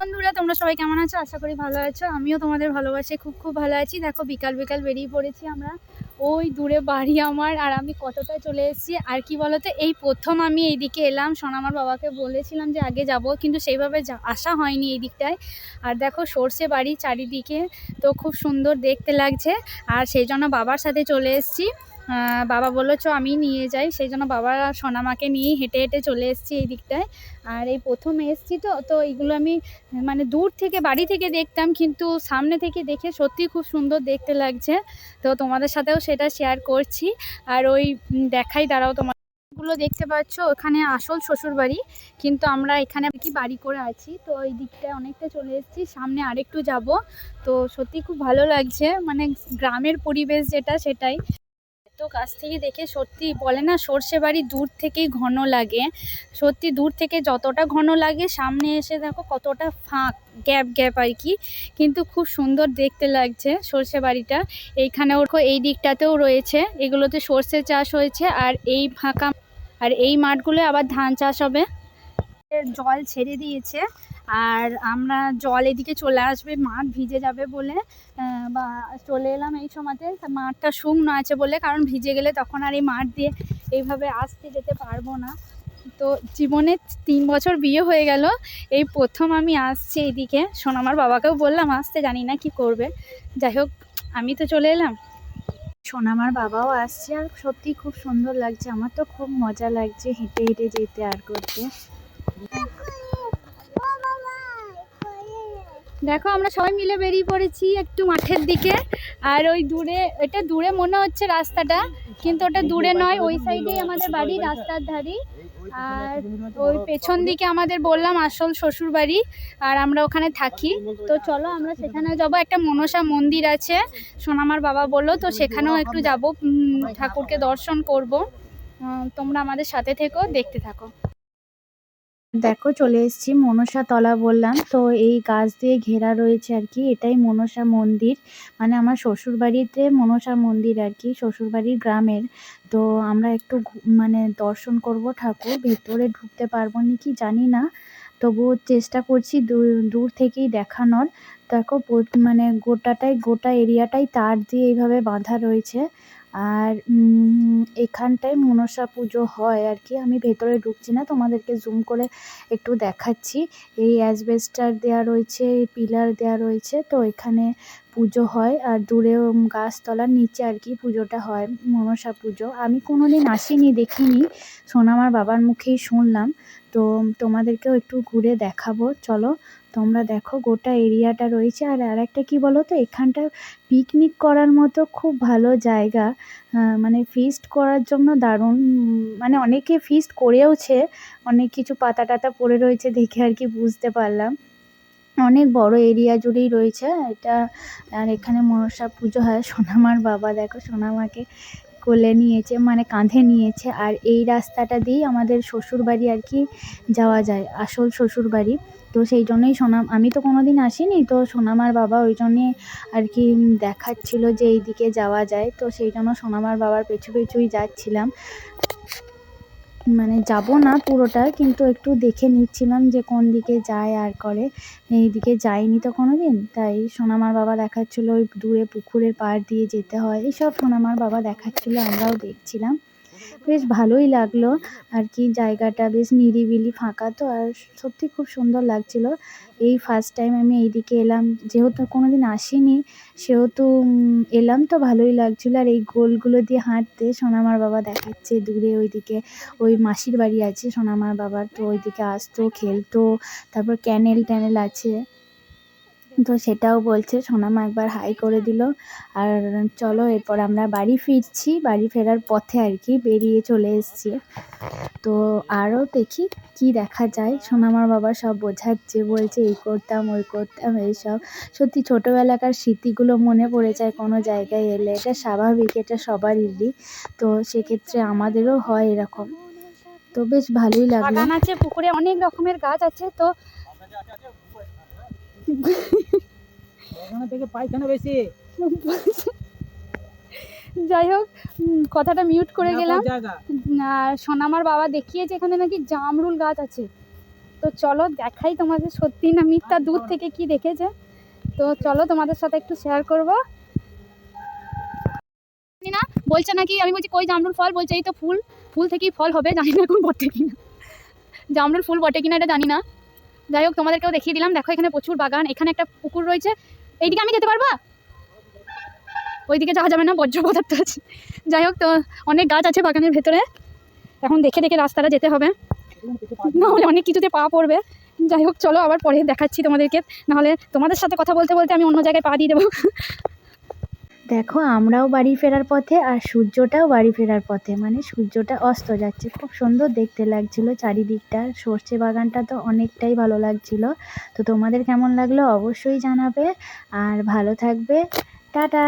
বন্ধুরা, তোমরা সবাই কেমন আছো? আশা করি ভালো আছো। আমিও তোমাদের ভালোবাসে, খুব খুব ভালো আছি। দেখো, বিকাল বিকাল বেরিয়ে পড়েছি আমরা। ওই দূরে বাড়ি আমার, আর আমি কতটা চলে এসেছি, আর কি বলতো, এই প্রথম আমি এইদিকে এলাম। সোনামার বাবাকে বলেছিলাম যে আগে যাব, কিন্তু সেইভাবে আসা হয়নি এই দিকটায়। আর দেখো, সর্ষে বাড়ি চারিদিকে, তো খুব সুন্দর দেখতে লাগছে। আর সেই জন্য বাবার সাথে চলে এসেছি। বাবা বলল, চ আমি নিয়ে যাই। সেই জন্য বাবা সোনামাকে নিয়ে হেঁটে হেঁটে চলে এসেছি এই দিকটায়। আর এই প্রথম এসেছি তো তো এইগুলো আমি মানে দূর থেকে, বাড়ি থেকে দেখতাম, কিন্তু সামনে থেকে দেখে সত্যি খুব সুন্দর দেখতে লাগছে। তো তোমাদের সাথেও সেটা শেয়ার করছি। আর ওই দেখাই, দাঁড়াও তোমারগুলো দেখতে পাচ্ছ, ওখানে আসল শ্বশুর বাড়ি। কিন্তু আমরা এখানে কি বাড়ি করে আছি, তো ওই দিকটায় অনেকটা চলে এসেছি। সামনে আরেকটু যাব। তো সত্যি খুব ভালো লাগছে মানে গ্রামের পরিবেশ যেটা, সেটাই। এত কাছ থেকে দেখে সত্যি বলে না, সর্ষে বাড়ি দূর থেকেই ঘন লাগে। সত্যি দূর থেকে যতটা ঘন লাগে, সামনে এসে দেখো কতটা ফাঁক, গ্যাপ গ্যাপ আর কি। কিন্তু খুব সুন্দর দেখতে লাগছে সর্ষে বাড়িটা। এইখানে ওর এই দিকটাতেও রয়েছে, এগুলোতে সর্ষে চাষ হয়েছে আর এই ফাঁকা, আর এই মাঠগুলো আবার ধান চাষ হবে। জল ছেড়ে দিয়েছে। আর আমরা জল এদিকে চলে আসবে, মাঠ ভিজে যাবে বলে বা চলে এলাম এই সময়তে। মাঠটা শুকনো আছে বলে, কারণ ভিজে গেলে তখন আর এই মাঠ দিয়ে এইভাবে আসতে যেতে পারব না। তো জীবনে তিন বছর বিয়ে হয়ে গেল, এই প্রথম আমি আসছি এইদিকে সোনামার বাবাকেও বললাম, আসতে জানি না কি করবে। যাই হোক, আমি তো চলে এলাম। সোনামার বাবাও আসছে, আর সত্যি খুব সুন্দর লাগছে। আমার তো খুব মজা লাগছে হেঁটে হেঁটে যেতে আর করতে। দেখো, আমরা সবাই মিলে বেরিয়ে পড়েছি একটু মাঠের দিকে। আর ওই দূরে, এটা দূরে মনে হচ্ছে রাস্তাটা, কিন্তু ওটা দূরে নয়, ওই সাইডেই আমাদের বাড়ি, রাস্তার ধারেই। আর ওই পেছন দিকে আমাদের বললাম, আসল শ্বশুর বাড়ি, আর আমরা ওখানে থাকি। তো চলো, আমরা সেখানে যাব। একটা মনসা মন্দির আছে, সোনামার বাবা বলল, তো সেখানেও একটু যাব। ঠাকুরকে দর্শন করব। তোমরা আমাদের সাথে থেকো, দেখতে থাকো। দেখো চলে এসেছি, মনসা তলা বললাম। তো এই গাছ দিয়ে ঘেরা রয়েছে আর কি, এটাই মনসা মন্দির। মানে আমার শ্বশুর বাড়িতে মনসা মন্দির আর কি শ্বশুর বাড়ির গ্রামের। তো আমরা একটু মানে দর্শন করব ঠাকুর, ভেতরে ঢুকতে পারব না কি জানি না। তবুও চেষ্টা করছি দূর থেকেই দেখানোর। দেখো মানে গোটাটাই, গোটা এরিয়াটাই তার দিয়ে এইভাবে বাঁধা রয়েছে। আর এখানটায় মনসা পুজো হয় আর কি। আমি ভেতরে ঢুকছি না, তোমাদেরকে জুম করে একটু দেখাচ্ছি। এই অ্যাসবেস্টার দেওয়া রয়েছে পিলার দেওয়া রয়েছে, তো এখানে পুজো হয়। আর দূরে গাছতলার নিচে আর কি পুজোটা হয়, মনসা পুজো। আমি কোনোদিন আসিনি, দেখিনি। সোনামার বাবার মুখেই শুনলাম। তো তোমাদেরকেও একটু ঘুরে দেখাবো। চলো তোমরা দেখো গোটা এরিয়াটা রয়েছে আর আরেকটা কি বলো তো এখানটা পিকনিক করার মতো খুব ভালো জায়গা। মানে ফিস্ট করার জন্য দারুণ মানে অনেকে ফিস্ট করেওছে, অনেক কিছু পাতা টাতা পড়ে রয়েছে দেখে আর কি বুঝতে পারলাম। অনেক বড় এরিয়া জুড়েই রয়েছে, এটা আর এখানে মনসা পুজো হয় সোনামার বাবা, দেখো সোনামাকে কোলে নিয়েছে মানে কাঁধে নিয়েছে আর এই রাস্তাটা দিয়েই আমাদের শ্বশুরবাড়ি আর কি যাওয়া যায়, আসল শ্বশুরবাড়ি। তো সেই জন্যই সোনাম আমি তো কোনো দিন আসিনি, তো সোনামার বাবা ওই জন্যে আর কি দেখাচ্ছিল যে এইদিকে যাওয়া যায়। তো সেই জন্য সোনামার বাবার পিছু পিছুই যাচ্ছিলাম। মানে যাব না পুরোটা, কিন্তু একটু দেখে নিচ্ছিলাম যে কোন দিকে যায় আর করে। এই দিকে যাইনি তো কোনো দিন তাই সোনামার বাবা দেখাচ্ছিলো ওই দূরে পুকুরের পাড় দিয়ে যেতে হয়। এইসব সোনামার বাবা দেখাচ্ছিলো, আমরাও দেখছিলাম। বেশ ভালোই লাগল আর কি, জায়গাটা বেশ নিরিবিলি, ফাঁকা তো, আর সত্যি খুব সুন্দর লাগছিল। এই ফার্স্ট টাইম আমি এইদিকে এলাম, যেহেতু কোনো দিন আসিনি, সেহেতু এলাম তো ভালোই লাগছিল। আর এই গোলগুলো দিয়ে হাঁটতে সোনামার বাবা দেখাচ্ছে দূরে ওইদিকে, ওই মাসির বাড়ি আছে সোনামার বাবার, তো ওইদিকে আসতো, খেলতো, তারপর ক্যানেল ট্যানেল আছে। তো সেটাও বলছে। সোনামা একবার হাই করে দিল। আর চলো এরপর আমরা বাড়ি ফিরছি। বাড়ি ফেরার পথে আর কি বেরিয়ে চলে এসেছি। তো আরও দেখি কি দেখা যায়। সোনামার বাবা সব বোঝাচ্ছে, বলছে, এই করতাম, ওই করতাম এইসব সত্যি ছোটোবেলাকার স্মৃতিগুলো মনে পড়ে যায় কোনো জায়গায় এলে। এটা স্বাভাবিক, এটা সবারই। তো সেক্ষেত্রে আমাদেরও হয় এরকম। তো বেশ ভালোই লাগল। আছে, পুকুরে অনেক রকমের গাছ আছে। তো থেকে পায়খানা বেশি? যাই হোক কথাটা মিউট করে গেলাম। সোনামার বাবা দেখিয়েছে এখানে নাকি জামরুল গাছ আছে। তো চলো দেখাই তোমাদের সত্যি না মিথ্যা দূর থেকে কি দেখেছে। তো চলো তোমাদের সাথে একটু শেয়ার করব। না বলছে নাকি আমি বলছি কই জামরুল ফল? বলছে এই তো ফুল ফুল থেকেই ফল হবে জানি না এখন বটে কিনা। জামরুল ফুল বটে কিনা এটা জানি না। যাই হোক, তোমাদেরকেও দেখিয়ে দিলাম। দেখো, এখানে প্রচুর বাগান, এখানে একটা পুকুর রয়েছে। এইদিকে আমি যেতে পারবা? ওইদিকে যাওয়া যাবে না বজ্র পদার্থ আছে। যাই হোক, তো অনেক গাছ আছে বাগানের ভেতরে। এখন দেখে দেখে রাস্তাটা যেতে হবে। নাহলে অনেক কিছুতে পা পড়বে। যাই হোক, চলো আবার পরে দেখাচ্ছি তোমাদেরকে। নাহলে তোমাদের সাথে কথা বলতে বলতে আমি অন্য জায়গায় পা দিয়ে দেবো। দেখো, আমরাও বাড়ি ফেরার পথে আর সূর্যটাও বাড়ি ফেরার পথে। মানে সূর্যটা অস্ত যাচ্ছে। খুব সুন্দর দেখতে লাগছিল চারিদিকটা। সর্ষে বাগানটা তো অনেকটাই ভালো লাগছিল। তো তোমাদের কেমন লাগল অবশ্যই জানাবে। আর ভালো থাকবে। টাটা!